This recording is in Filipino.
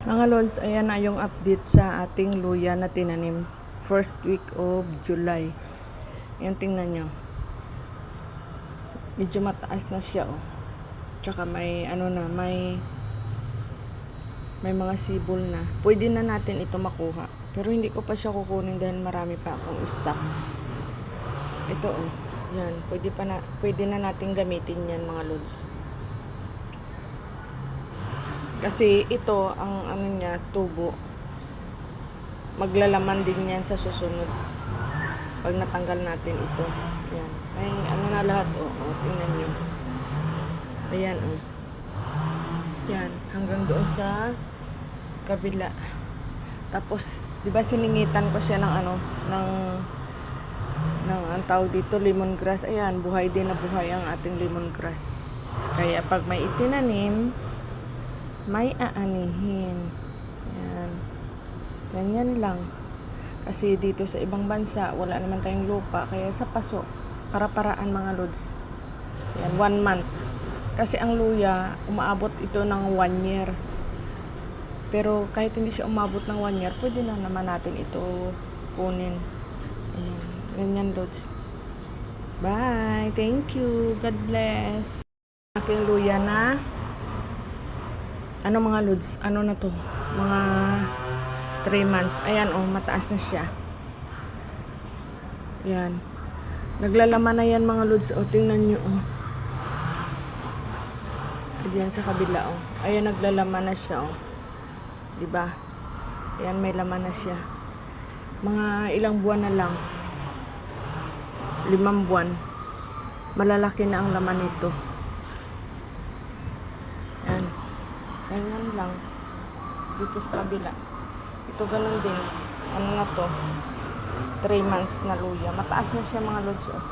Mga lods, ayan na yung update sa ating luya na tinanim. First week of July. Ayan, tingnan nyo. Medyo mataas na siya, oh. Tsaka may, ano na, may, may mga sibol na. Pwede na natin ito makuha. Pero hindi ko pa siya kukunin dahil marami pa akong stock. Ito, oh. Yan, pwede, pa na, pwede na natin gamitin yan, mga lods. Kasi ito, ang ano niya, tubo. Maglalaman din yan sa susunod. Pag natanggal natin ito. Yan. Ay, ano na lahat, oh. oh tingnan nyo. Ayan, oh. Yan. Hanggang doon sa kabila. Tapos, di ba siningitan ko siya ng ano, ng, ng ang tawag dito, lemongrass. Ayan, buhay din na buhay ang ating lemongrass. Kaya pag may itinanim, may aanihin. Yan. Ganyan lang. Kasi dito sa ibang bansa, wala naman tayong lupa. Kaya sa paso, para-paraan mga lods. Yan, one month. Kasi ang luya, umaabot ito ng one year. Pero kahit hindi siya umabot ng one year, pwede na naman natin ito kunin. Ayan. Ganyan, lods. Bye. Thank you. God bless. Aking luya na ano mga lods, ano na to, mga 3 months. Ayan, oh, mataas na siya. Yan. Naglalaman na yan mga lods. O, tingnan nyo, oh. Diyan sa kabila, oh. Ayan, naglalaman na siya, oh. Diba? Ayan, may laman na siya. Mga ilang buwan na lang. Limang buwan. Malalaki na ang laman nito. Yan. Ganyan lang. Dito sa kabila. Ito ganun din. Ano na to? 3 months na luya. Mataas na siya mga lods. Oh.